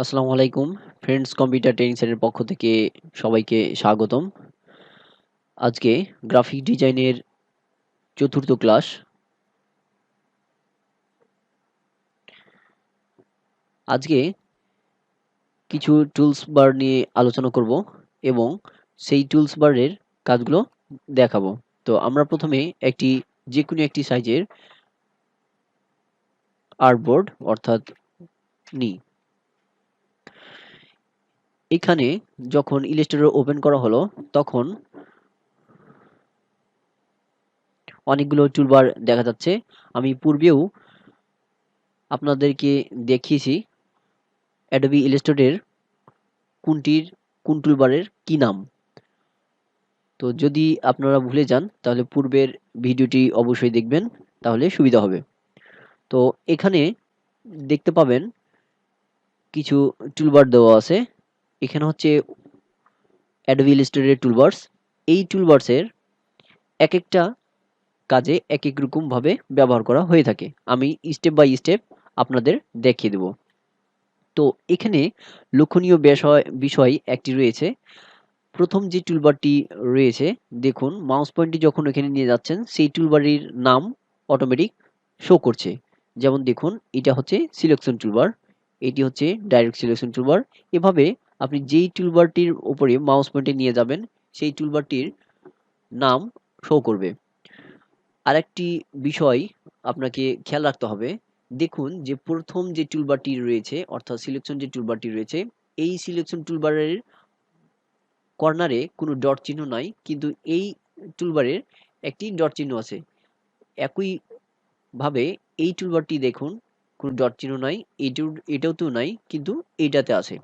আসসালামু আলাইকুম। Friends computer training সেন্টারের পক্ষ থেকে সবাইকে স্বাগতম। আজকে গ্রাফিক ডিজাইনের চতুর্থ ক্লাস আজকে কিছু টুলস বার নিয়ে আলোচনা করব এবং সেই টুলস বারের কাজগুলো দেখাবো। তো আমরা প্রথমে একটি যে কোনো একটি সাইজের আর্টবোর্ড অর্থাৎ নিই এখানে যখন ইলাস্ট্রেটর ওপেন করা হলো, তখন অনেকগুলো টুলবার দেখা যাচ্ছে। আমি পূর্বেও আপনাদেরকে দেখিয়েছি অ্যাডোবি ইলাস্ট্রেটরের কোনটির, কোন টুলবারের কি নাম। তো যদি আপনারা ভুলে যান, তাহলে পূর্বের ভিডিওটি অবশ্যই দেখবেন, তাহলে সুবিধা হবে। তো এখানে দেখতে পাবেন কিছু টুলবার দেওয়া আছে। এখানে হচ্ছে অ্যাডোবি ইলাস্ট্রেটর টুলবার্স এই টুলবার্সের এক একটা কাজে এক এক রকমভাবে ব্যবহার করা হয়ে থাকে। আমি স্টেপ বাই স্টেপ আপনাদের দেখিয়ে দেব। তো এখানে লক্ষণীয় বিষয় বিষয় একটি রয়েছে। প্রথম যে টুলবারটি রয়েছে, দেখুন মাউস পয়েন্টটি যখন এখানে নিয়ে যাচ্ছেন, সেই টুলবারটির নাম অটোমেটিক শো করছে। যেমন দেখুন, এটা হচ্ছে সিলেকশন টুলবার এটি হচ্ছে ডাইরেক্ট সিলেকশন টুলবার এভাবে আপনি যেই টুলবারটির উপরে মাউস পয়েন্টে নিয়ে যাবেন, সেই টুলবারটির নাম শো করবে। আরেকটি বিষয় আপনাকে খেয়াল রাখতে হবে, দেখুন যে প্রথম যে টুলবারটি রয়েছে, অর্থাৎ সিলেকশন যে টুলবারটি রয়েছে, এই সিলেকশন টুলবারের কর্নারে কোনো ডট চিহ্ন নাই, কিন্তু এই টুলবারের একটি ডট চিহ্ন আছে। একই ভাবে এই টুলবারটি দেখুন, কোনো ডট চিহ্ন নাই এটাও তো নাই, কিন্তু এইটাতে আছে।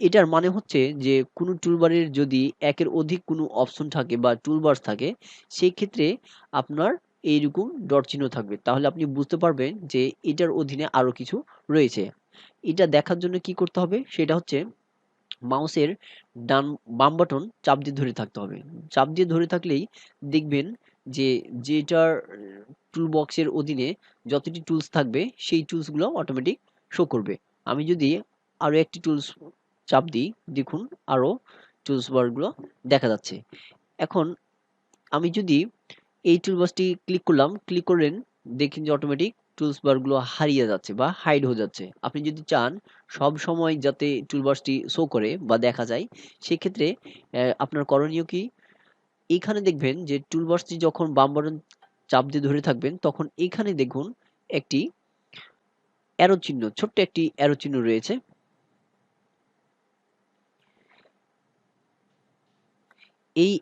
এটার মানে হচ্ছে যে, কোনো টুলবারের যদি একের অধিক কোনো অপশন থাকে বা টুলবার্স থাকে সেই ক্ষেত্রে আপনার এইরকম ডট চিহ্ন থাকবে। তাহলে আপনি বুঝতে পারবেন যে, এটার অধীনে আরও কিছু রয়েছে। এটা দেখার জন্য কি করতে হবে? সেটা হচ্ছে মাউসের ডান, বাম বাটন চাপ দিয়ে ধরে থাকতে হবে। চাপ দিয়ে ধরে থাকলেই দেখবেন যে, যেটার টুল বক্সের অধীনে যতটি টুলস থাকবে, সেই টুলসগুলো অটোমেটিক শো করবে। আমি যদি আরও একটি টুলস চাপ দিই, দেখুন আরও টুলস বারগুলো দেখা যাচ্ছে। এখন আমি যদি এই টুলবাসটি ক্লিক করলাম ক্লিক করেন দেখেন যে অটোমেটিক টুলস বারগুলো হারিয়ে যাচ্ছে বা হাইড হয়ে যাচ্ছে। আপনি যদি চান সব সময় যাতে টুলবাসটি শো করে বা দেখা যায়, সেক্ষেত্রে আপনার করণীয় কি? এইখানে দেখবেন যে টুলবাসটি যখন বাম বাটন চাপ দিয়ে ধরে থাকবেন, তখন এখানে দেখুন একটি অ্যারো চিহ্ন, ছোট্ট একটি অ্যারো চিহ্ন রয়েছে। এই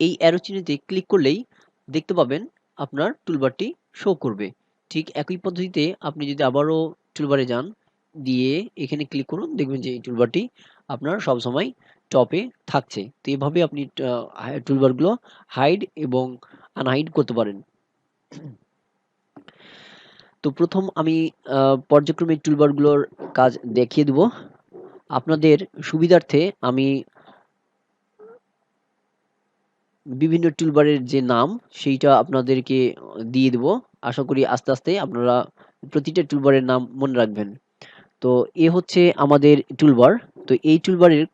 এই অ্যারো চিহ্নতে ক্লিক করলেই দেখতে পাবেন আপনার টুলবারটি শো করবে। ঠিক একই পদ্ধতিতে আপনি যদি আবারও টুলবারে যান, দিয়ে এখানে ক্লিক করুন, দেখবেন যে এই টুলবারটি আপনার সব সময় টপে থাকছে। তো এভাবে আপনি টুলবারগুলো হাইড এবং আনহাইড করতে পারেন। তো প্রথম আমি পর্যায়ক্রমে টুলবারগুলোর কাজ দেখিয়ে দেব। আপনাদের সুবিধার্থে আমি বিভিন্ন টুলবারের যে নাম, সেইটা আপনাদেরকে দিয়ে দেব। আশা করি আস্তে আস্তে আপনারা প্রতিটা টুলবারের নাম মনে রাখবেন। তো এ হচ্ছে আমাদের টুলবার তো এই টুলবারের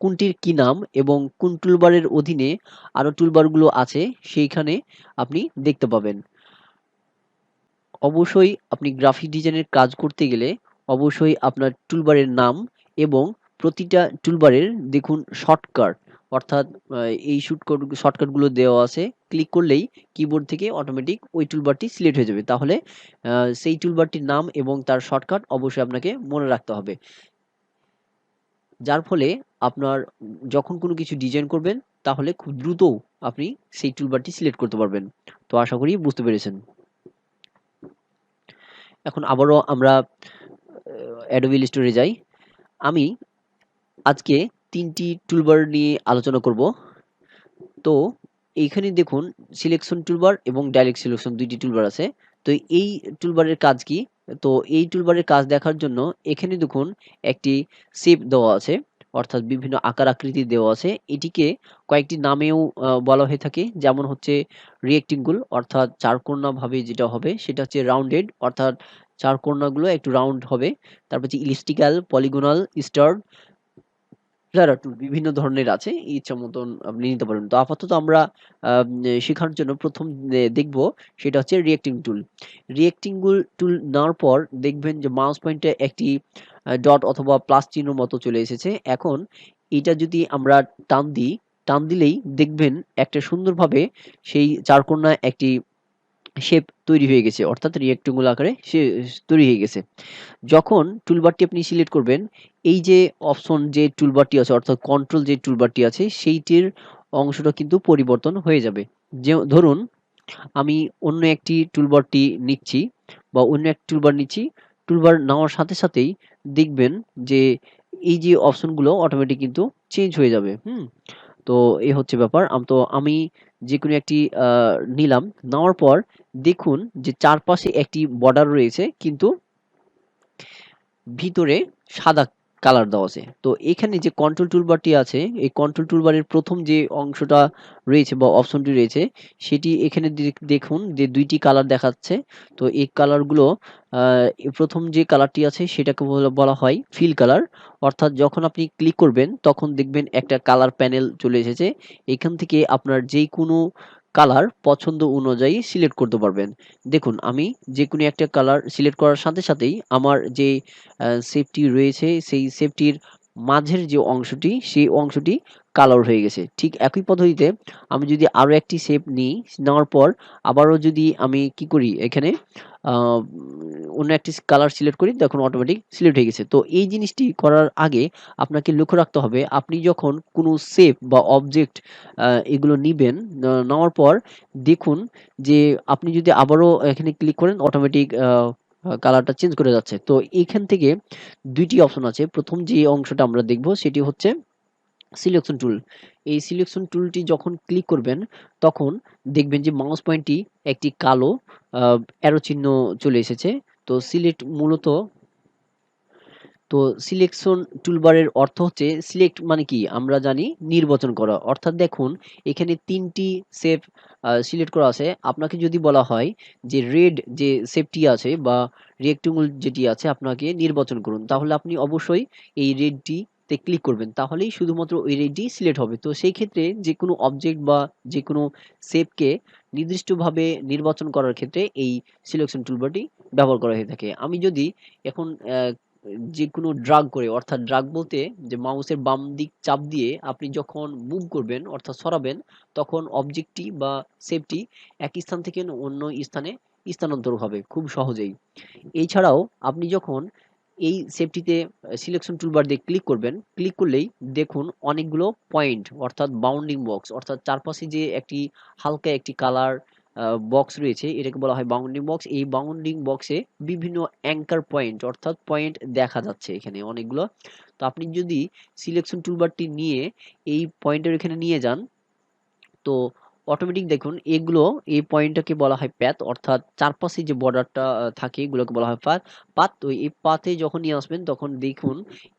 কোনটির কি নাম এবং কোন টুলবারের অধীনে আরও টুলবারগুলো আছে, সেইখানে আপনি দেখতে পাবেন। অবশ্যই আপনি গ্রাফিক ডিজাইনের কাজ করতে গেলে অবশ্যই আপনার টুলবারের নাম এবং প্রতিটা টুলবারের দেখুন শর্টকাট অর্থাৎ এই শুটকট শর্টকাটগুলো দেওয়া আছে ক্লিক করলেই কিবোর্ড থেকে অটোমেটিক ওই টুলবারটি সিলেক্ট হয়ে যাবে। তাহলে সেই টুলবারটির নাম এবং তার শর্টকাট অবশ্যই আপনাকে মনে রাখতে হবে। যার ফলে আপনার যখন কোনো কিছু ডিজাইন করবেন, তাহলে খুব দ্রুত আপনি সেই টুলবারটি সিলেক্ট করতে পারবেন। তো আশা করি বুঝতে পেরেছেন। এখন আবারও আমরা অ্যাডোবি স্টোরে যাই। আমি আজকে তিনটি টুলবার নিয়ে আলোচনা করব। তো এইখানে দেখুন সিলেকশন টুলবার এবং ডাইরেক্ট সিলেকশন দুইটি টুলবার আছে। তো এই টুলবারের কাজ কি? তো এই টুলবারের কাজ দেখার জন্য এখানে দেখুন একটি সেপ দেওয়া আছে, অর্থাৎ বিভিন্ন আকার আকৃতি দেওয়া আছে। এটিকে কয়েকটি নামেও বলা হয়ে থাকে। যেমন হচ্ছে রিয়েক্টিঙ্গুল অর্থাৎ চারকোনা ভাবে যেটা হবে সেটা হচ্ছে রাউন্ডেড অর্থাৎ চার কোণাগুলো একটু রাউন্ড হবে। তারপর হচ্ছে ইলিস্টিক্যাল পলিগোনাল স্টার যারা বিভিন্ন ধরনের আছে, ইচ্ছা মতন আপনি নিতে পারেন। তো আপাতত আমরা শেখার জন্য প্রথম দেখব, সেটা হচ্ছে রিয়েক্টিং টুল রিয়েক্টিং টুল নেওয়ার পর দেখবেন যে মাউস পয়েন্টে একটি ডট অথবা প্লাস চিহ্ন মতো চলে এসেছে। এখন এটা যদি আমরা টান দিই, টান দিলেই দেখবেন একটা সুন্দরভাবে সেই চারকোনা একটি শেপ তৈরি হয়ে গেছে, অর্থাৎ রিয়েক্টেঙ্গুল আকারে সে তৈরি হয়ে গেছে। যখন টুলবারটি আপনি সিলেক্ট করবেন, এই যে অপশন যে টুলবারটি আছে, অর্থাৎ কন্ট্রোল যে টুলবারটি আছে, সেইটির অংশটা কিন্তু পরিবর্তন হয়ে যাবে। যে, ধরুন, আমি অন্য একটি টুলবারটি নিচ্ছি বা অন্য একটি টুলবার নিচ্ছি টুলবার নেওয়ার সাথে সাথেই দেখবেন যে এই যে অপশনগুলো অটোমেটিক কিন্তু চেঞ্জ হয়ে যাবে, হুম? তো এই হচ্ছে ব্যাপার। তো আমি যে কোনো একটি নিলাম। নেওয়ার পর দেখুন যে চারপাশে একটি বর্ডার রয়েছে, কিন্তু ভিতরে সাদা কালার দেওয়া আছে। তো এখানে যে কন্ট্রোল টুলবারটি আছে, এই কন্ট্রোল টুলবারের প্রথম যে অংশটা রয়েছে বা অপশনটি রয়েছে, সেটি এখানে দেখুন যে দুইটি কালার দেখাচ্ছে। তো এই কালারগুলো প্রথম যে কালারটি আছে, সেটাকে বলা হয় ফিল কালার অর্থাৎ যখন আপনি ক্লিক করবেন, তখন দেখবেন একটা কালার প্যানেল চলে এসেছে। এখান থেকে আপনার যেই কোনো কালার পছন্দ অনুযায়ী সিলেক্ট করতে পারবেন। দেখুন, আমি যে কোনো একটা কালার সিলেক্ট করার সাথে সাথেই আমার যে সেফটি রয়েছে, সেই সেফটির মাঝের যে অংশটি, সেই অংশটি কালার হয়ে গেছে। ঠিক একই পদ্ধতিতে আমি যদি আরও একটি শেপ নিই, নেওয়ার পর আবারও যদি আমি কি করি এখানে অন্য একটি কালার সিলেক্ট করি দেখুন অটোমেটিক সিলেক্ট হয়ে গেছে। তো এই জিনিসটি করার আগে আপনাকে লক্ষ্য রাখতে হবে, আপনি যখন কোনো শেপ বা অবজেক্ট এগুলো নিবেন নেওয়ার পর দেখুন যে আপনি যদি আবারও এখানে ক্লিক করেন অটোমেটিক কালারটা চেঞ্জ করে যাচ্ছে। তো এইখান থেকে দুইটি অপশন আছে। প্রথম যে অংশটা আমরা দেখব সেটি হচ্ছে সিলেকশন টুল এই সিলেকশন টুলটি যখন ক্লিক করবেন, তখন দেখবেন যে মাউস পয়েন্টটি একটি কালো অ্যারো চিহ্ন চলে এসেছে। তো সিলেক্ট মূলত তো সিলেকশন টুলবারের অর্থ হচ্ছে সিলেক্ট মানে কি? আমরা জানি নির্বাচন করা। অর্থাৎ দেখুন, এখানে তিনটি সেফ সিলেক্ট করা আছে। আপনাকে যদি বলা হয় যে রেড যে সেফটি আছে বা রেক্টেঙ্গুল যেটি আছে আপনাকে নির্বাচন করুন, তাহলে আপনি অবশ্যই এই রেডটি তে ক্লিক করবেন। তাহলেই শুধুমাত্র ওই রেডটি সিলেক্ট হবে। তো সেই ক্ষেত্রে যে কোনো অবজেক্ট বা যে কোনো শেপকে নির্দিষ্টভাবে নির্বাচন করার ক্ষেত্রে এই সিলেকশন টুলবারটি ব্যবহার করা হয়ে থাকে। আমি যদি এখন যে কোনো ড্রাগ করে, অর্থাৎ ড্রাগ বলতে যে মাউসের বাম দিক চাপ দিয়ে আপনি যখন মুভ করবেন, অর্থাৎ সরাবেন, তখন অবজেক্টটি বা শেপটি এক স্থান থেকে অন্য স্থানে স্থানান্তর হবে খুব সহজেই। এছাড়াও আপনি যখন এই সেফটিতে সিলেকশন টুলবার দিয়ে ক্লিক করবেন ক্লিক করলেই দেখুন অনেকগুলো পয়েন্ট অর্থাৎ বাউন্ডিং বক্স অর্থাৎ চারপাশে যে একটি হালকা একটি কালার বক্স রয়েছে, এটাকে বলা হয় বাউন্ডিং বক্স এই বাউন্ডিং বক্সে বিভিন্ন অ্যাঙ্কার পয়েন্ট অর্থাৎ পয়েন্ট দেখা যাচ্ছে এখানে অনেকগুলো। তো আপনি যদি সিলেকশন টুলবারটি নিয়ে এই পয়েন্টের এখানে নিয়ে যান, তো অটোমেটিক দেখুন, এগুলো এই পয়েন্টটাকে বলা হয় প্যাথ অর্থাৎ চারপাশে যে বর্ডারটা থাকে, এগুলোকে বলা হয় পাত পাত তো এই পাতে যখন নিয়ে আসবেন, তখন দেখুন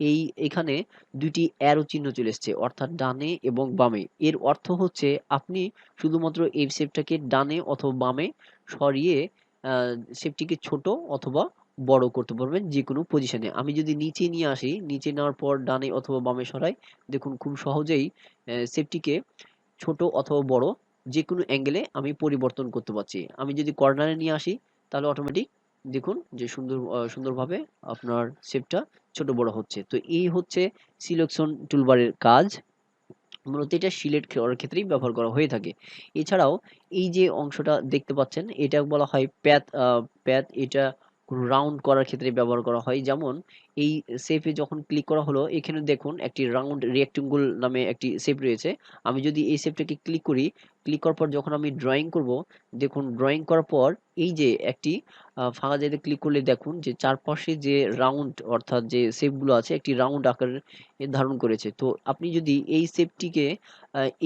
এই, এখানে দুটি অ্যারো চিহ্ন চলে এসছে, অর্থাৎ ডানে এবং বামে। এর অর্থ হচ্ছে আপনি শুধুমাত্র এই শেপটাকে ডানে অথবা বামে সরিয়ে শেপটিকে ছোট অথবা বড় করতে পারবেন যে কোনো পজিশনে আমি যদি নিচে নিয়ে আসি, নিচে নেওয়ার পর ডানে অথবা বামে সরাই, দেখুন খুব সহজেই শেপটিকে ছোট অথবা বড় যে কোনো অ্যাঙ্গেলে আমি পরিবর্তন করতে পারছি। আমি যদি কর্নারে নিয়ে আসি, তাহলে অটোমেটিক দেখুন যে সুন্দর সুন্দরভাবে আপনার শেপটা ছোট বড় হচ্ছে। তো এই হচ্ছে সিলেকশন টুলবারের কাজ। মূলত এটা সিলেক্ট করার ক্ষেত্রেই ব্যবহার করা হয়ে থাকে। এছাড়াও এই যে অংশটা দেখতে পাচ্ছেন, এটা বলা হয় প্যাথ প্যাথ এটা রাউন্ড করার ক্ষেত্রে ব্যবহার করা হয়। যেমন, এই শেপে যখন ক্লিক করা হলো, এখানে দেখুন একটি রাউন্ড রিয়েক্টেঙ্গুল নামে একটি শেপ রয়েছে। আমি যদি এই শেপটাকে ক্লিক করি ক্লিক করার পর যখন আমি ড্রয়িং করব, দেখুন ড্রয়িং করার পর এই যে একটি ফাঁকা জায়গায় ক্লিক করলে দেখুন যে চারপাশে যে রাউন্ড অর্থাৎ যে শেপগুলো আছে, একটি রাউন্ড আকার ধারণ করেছে। তো আপনি যদি এই শেপটিকে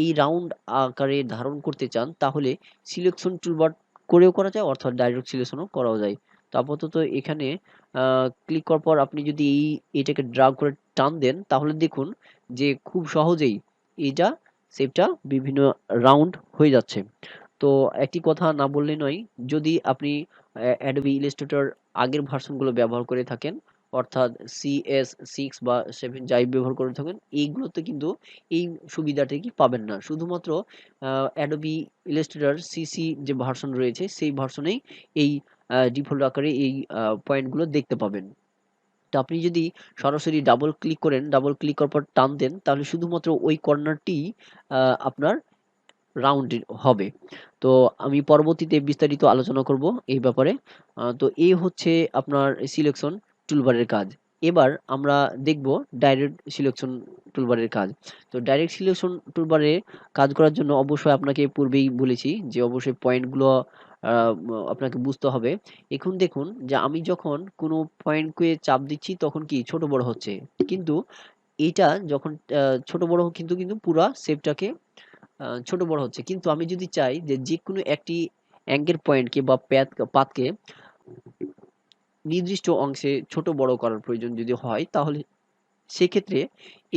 এই রাউন্ড আকারে ধারণ করতে চান, তাহলে সিলেকশন টুলবার করেও করা যায়, অর্থাৎ ডাইরেক্ট সিলেকশনও করাও যায়। তো আপাতত এখানে ক্লিক করার পর আপনি যদি এই, এটাকে ড্রাগ করে টান দেন, তাহলে দেখুন যে খুব সহজেই এটা শেপটা বিভিন্ন রাউন্ড হয়ে যাচ্ছে। তো একটি কথা না বললে নয়, যদি আপনি অ্যাডোবি ইলাস্ট্রেটর আগের ভার্সনগুলো ব্যবহার করে থাকেন, অর্থাৎ সিএস সিক্স বা সেভেন যাই ব্যবহার করে থাকেন, এইগুলোতে কিন্তু এই সুবিধাটি কি পাবেন না। শুধুমাত্র অ্যাডোবি ইলাস্ট্রেটর সিসি যে ভার্সন রয়েছে, সেই ভার্সনেই এই ডিফল্ট আকারে এই পয়েন্টগুলো দেখতে পাবেন। তো আপনি যদি সরাসরি ডাবল ক্লিক করেন ডাবল ক্লিক করার পর টান দেন, তাহলে শুধুমাত্র ওই কর্নারটি আপনার রাউন্ড হবে। তো আমি পরবর্তীতে বিস্তারিত আলোচনা করব এই ব্যাপারে। তো এই হচ্ছে আপনার সিলেকশন টুলবারের কাজ। এবার আমরা দেখব ডাইরেক্ট সিলেকশন টুলবারের কাজ। তো ডাইরেক্ট সিলেকশন টুলবারে কাজ করার জন্য অবশ্যই আপনাকে পূর্বেই বলেছি যে অবশ্যই পয়েন্টগুলো আপনাকে বুঝতে হবে। এখন দেখুন যে আমি যখন কোনো পয়েন্টকে চাপ দিচ্ছি তখন কি ছোট বড় হচ্ছে? কিন্তু এটা যখন ছোট বড় কিন্তু কিন্তু পুরা শেপটাকে ছোট বড় হচ্ছে। কিন্তু আমি যদি চাই যে যে কোনো একটি অ্যাঙ্গের পয়েন্টকে বা প্যাথ পাতকে নির্দিষ্ট অংশে ছোট বড় করার প্রয়োজন যদি হয়, তাহলে সেক্ষেত্রে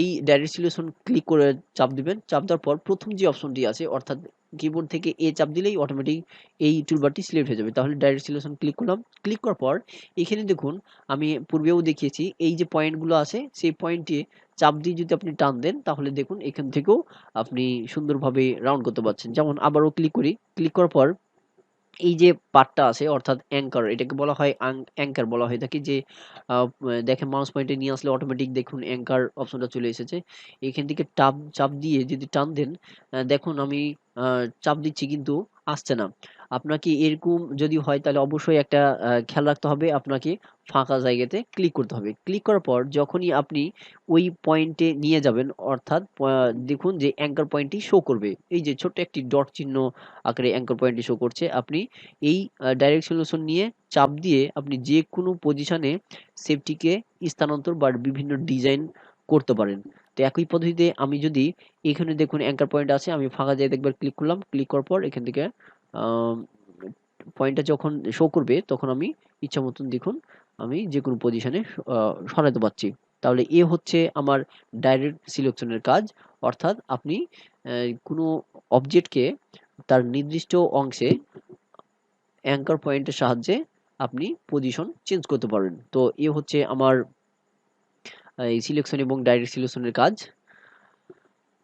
এই ডাইরেক্ট সিলেকশন ক্লিক করে চাপ দিবেন। চাপ দেওয়ার পর প্রথম যে অপশনটি আছে, অর্থাৎ কিবোর্ড থেকে এ চাপ দিলেই অটোমেটিক এই টুলবারটি সিলেক্ট হয়ে যাবে। তাহলে ডাইরেক্ট সিলেকশন ক্লিক করলাম। ক্লিক করার পর এখানে দেখুন, আমি পূর্বেও দেখিয়েছি, এই যে পয়েন্টগুলো আছে, সেই পয়েন্টে চাপ দিয়ে যদি আপনি টান দেন, তাহলে দেখুন এখান থেকেও আপনি সুন্দরভাবে রাউন্ড করতে পারছেন। যেমন আবারও ক্লিক করি। ক্লিক করার পর এই যে পার্টটা আছে, অর্থাৎ অ্যাঙ্কার এটাকে বলা হয় অ্যাঙ্কার বলা হয় থাকে যে দেখেন মাউস পয়েন্টে নিয়ে আসলে অটোমেটিক দেখুন অ্যাঙ্কার অপশনটা চলে এসেছে। এখান থেকে টাপ চাপ দিয়ে যদি টান দেন দেখুন আমি চাপ দিচ্ছি কিন্তু আসছে না। আপনাকে এরকম যদি হয় তাহলে অবশ্যই একটা খেয়াল রাখতে হবে। আপনাকে ফাঁকা জায়গাতে ক্লিক করতে হবে। ক্লিক করার পর যখনই আপনি ওই পয়েন্টে নিয়ে যাবেন, অর্থাৎ দেখুন যে অ্যাঙ্কার পয়েন্টটি শো করবে। এই যে ছোট্ট একটি ডট চিহ্ন আকারে অ্যাঙ্কার পয়েন্টটি শো করছে। আপনি এই ডাইরেক্ট সলিউশন নিয়ে চাপ দিয়ে আপনি যে কোনো পজিশনে সেফটিকে স্থানান্তর বা বিভিন্ন ডিজাইন করতে পারেন। তো একই পদ্ধতিতে আমি যদি এখানে দেখুন অ্যাঙ্কার পয়েন্ট আছে, আমি ফাঁকা জায়গায় একবার ক্লিক করলাম ক্লিক করার পর এখান থেকে পয়েন্টটা যখন শো করবে, তখন আমি ইচ্ছা মতন দেখুন আমি যে কোনো পজিশনে সরাতে পারছি। তাহলে এ হচ্ছে আমার ডাইরেক্ট সিলেকশনের কাজ। অর্থাৎ আপনি কোনো অবজেক্টকে তার নির্দিষ্ট অংশে অ্যাঙ্কার পয়েন্টের সাহায্যে আপনি পজিশন চেঞ্জ করতে পারেন। তো এ হচ্ছে আমার এই সিলেকশন এবং ডাইরেক্ট সিলেকশনের কাজ।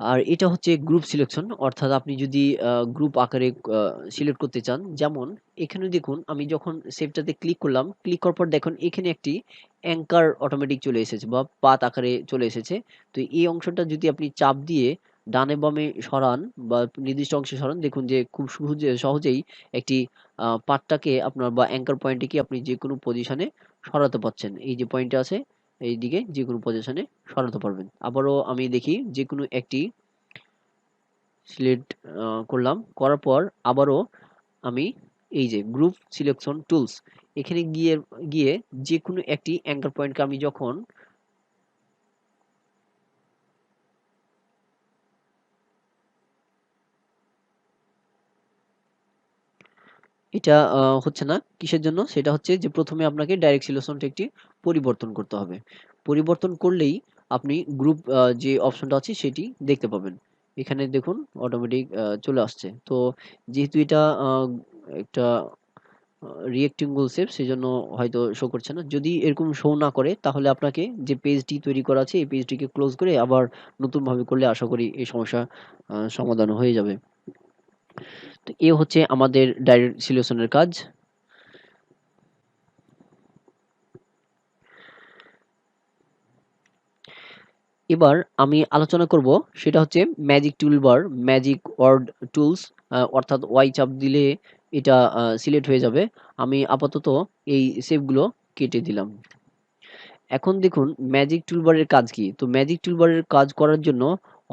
আর এটা হচ্ছে গ্রুপ সিলেকশন অর্থাৎ আপনি যদি গ্রুপ আকারে সিলেক্ট করতে চান, যেমন এখানে দেখুন, আমি যখন সেভটাতে ক্লিক করলাম ক্লিক করার পর দেখুন, এখানে একটি অ্যাঙ্কার অটোমেটিক চলে এসেছে বা পাত আকারে চলে এসেছে। তো এই অংশটা যদি আপনি চাপ দিয়ে ডানে বামে সরান বা নির্দিষ্ট অংশে সরান, দেখুন যে খুব সহজে, সহজেই একটি পার্টটাকে আপনার বা অ্যাঙ্কার পয়েন্টটিকে আপনি যে কোনো পজিশনে সরাতে পারছেন। এই যে পয়েন্টটা আছে এই দিকে যে কোনো পজিশনে সরাতে পারবেন। আবারও আমি দেখি যে কোনো একটি সিলেক্ট করলাম। করার পর আবারও আমি এই যে গ্রুপ সিলেকশন টুলস এখানে গিয়ে গিয়ে যে কোনো একটি অ্যাঙ্কার পয়েন্টকে আমি যখন এটা হচ্ছে না। কিসের জন্য? সেটা হচ্ছে যে প্রথমে আপনাকে ডাইরেক্ট সিলেকশনটা একটি পরিবর্তন করতে হবে। পরিবর্তন করলেই আপনি গ্রুপ যে অপশনটা আছে সেটি দেখতে পাবেন। এখানে দেখুন অটোমেটিক চলে আসছে। তো যেহেতু এটা একটা রিয়েক্টিঙ্গল শেপ সেই জন্য হয়তো শো করছে না। যদি এরকম শো না করে, তাহলে আপনাকে যে পেজটি তৈরি করা আছে, এই পেজটিকে ক্লোজ করে আবার নতুনভাবে করলে আশা করি এই সমস্যা সমাধান হয়ে যাবে। তো এ হচ্ছে আমাদের ডাইরেক্ট সিলেকশনের কাজ। এবার আমি আলোচনা করব সেটা হচ্ছে magic toolbar magic word tools অর্থাৎ ওয়াই চাপ দিলে এটা সিলেক্ট হয়ে যাবে। আমি আপাতত এই সেভগুলো কেটে দিলাম। এখন দেখুন ম্যাজিক টুলবারের কাজ কি? তো ম্যাজিক টুলবারের কাজ করার জন্য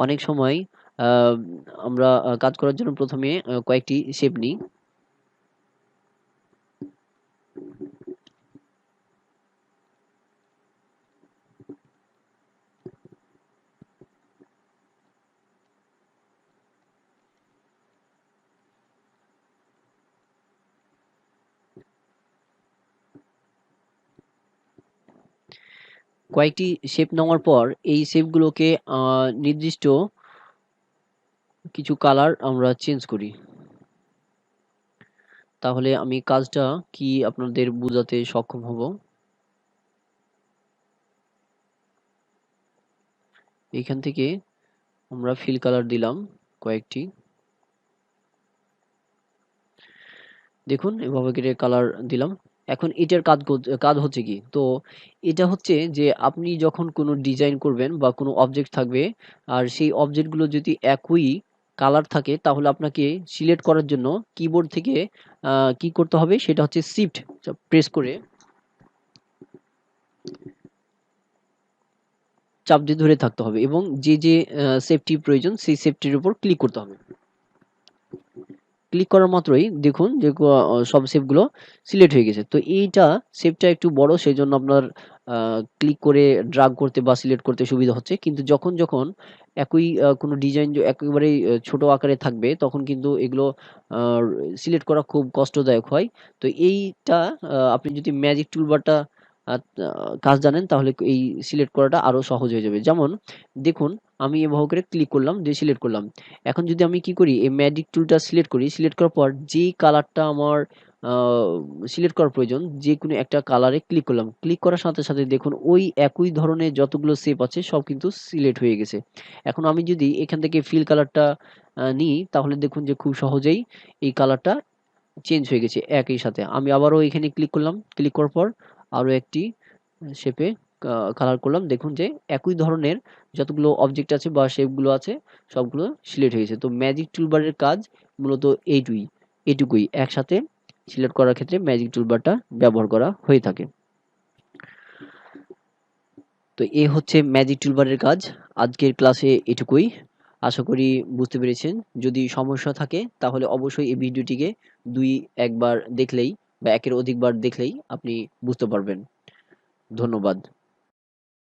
অনেক সময় আমরা কাজ করার জন্য প্রথমে কয়েকটি শেপ নিই। কয়েকটি শেপ নেওয়ার পর, এই শেপগুলোকে নির্দিষ্ট কিছু কালার আমরা চেঞ্জ করি। তাহলে আমি কাজটা কি আপনাদের বোঝাতে সক্ষম হব? এখান থেকে আমরা ফিল কালার দিলাম কয়েকটি। দেখুন, এভাবে করে কালার দিলাম। এখন এটার কাজ কাজ হচ্ছে কি? তো এটা হচ্ছে যে আপনি যখন কোনো ডিজাইন করবেন বা কোনো অবজেক্ট থাকবে, আর সেই অবজেক্টগুলো যদি একই কালার থাকে, তাহলে আপনাকে সিলেক্ট করার জন্য কিবোর্ড থেকে কি করতে হবে? সেটা হচ্ছে শিফট প্রেস করে চাপ দিয়ে ধরে থাকতে হবে এবং যে যে সেফটি প্রয়োজন, সেই সেফটির উপর ক্লিক করতে হবে। ক্লিক করার মাত্রই দেখুন যে সব শেপগুলো সিলেক্ট হয়ে গেছে। তো এইটা শেপটা একটু বড়, সেই জন্য আপনার ক্লিক করে ড্রাগ করতে বা সিলেক্ট করতে সুবিধা হচ্ছে। কিন্তু যখন যখন একই কোনো ডিজাইন একেবারেই ছোট আকারে থাকবে, তখন কিন্তু এগুলো সিলেক্ট করা খুব কষ্টদায়ক হয়। তো এইটা আপনি যদি ম্যাজিক টুলবারটা কাজ জানেন, তাহলে এই সিলেক্ট করাটা আরও সহজ হয়ে যাবে। যেমন, দেখুন, আমি এভাবে করে ক্লিক করলাম, দিয়ে সিলেক্ট করলাম। এখন যদি আমি কি করি, এই ম্যাজিক টুলটা সিলেক্ট করি সিলেক্ট করার পর যেই কালারটা আমার সিলেক্ট করার প্রয়োজন। যে কোনো একটা কালারে ক্লিক করলাম। ক্লিক করার সাথে সাথে দেখুন ওই একই ধরনের যতগুলো শেপ আছে, সব কিন্তু সিলেক্ট হয়ে গেছে। এখন আমি যদি এখান থেকে ফিল কালারটা নিই, তাহলে দেখুন যে খুব সহজেই এই কালারটা চেঞ্জ হয়ে গেছে একই সাথে। আমি আবারও এখানে ক্লিক করলাম। ক্লিক করার পর আরও একটি শেপে কালার করলাম। দেখুন যে একই ধরনের যতগুলো অবজেক্ট আছে বা শেপগুলো আছে, সবগুলো সিলেক্ট হয়ে গেছে। তো ম্যাজিক টুলবারের কাজ মূলত এইটুই এটুকুই একসাথে সিলেক্ট করার ক্ষেত্রে ম্যাজিক টুলবারটা ব্যবহার করা হয়ে থাকে। তো এ হচ্ছে ম্যাজিক টুলবারের কাজ। আজকের ক্লাসে এটুকুই। আশা করি বুঝতে পেরেছেন। যদি সমস্যা থাকে, তাহলে অবশ্যই এই ভিডিওটিকে দুই, একবার দেখলেই বা একের অধিকবার দেখলেই আপনি বুঝতে পারবেন। ধন্যবাদ।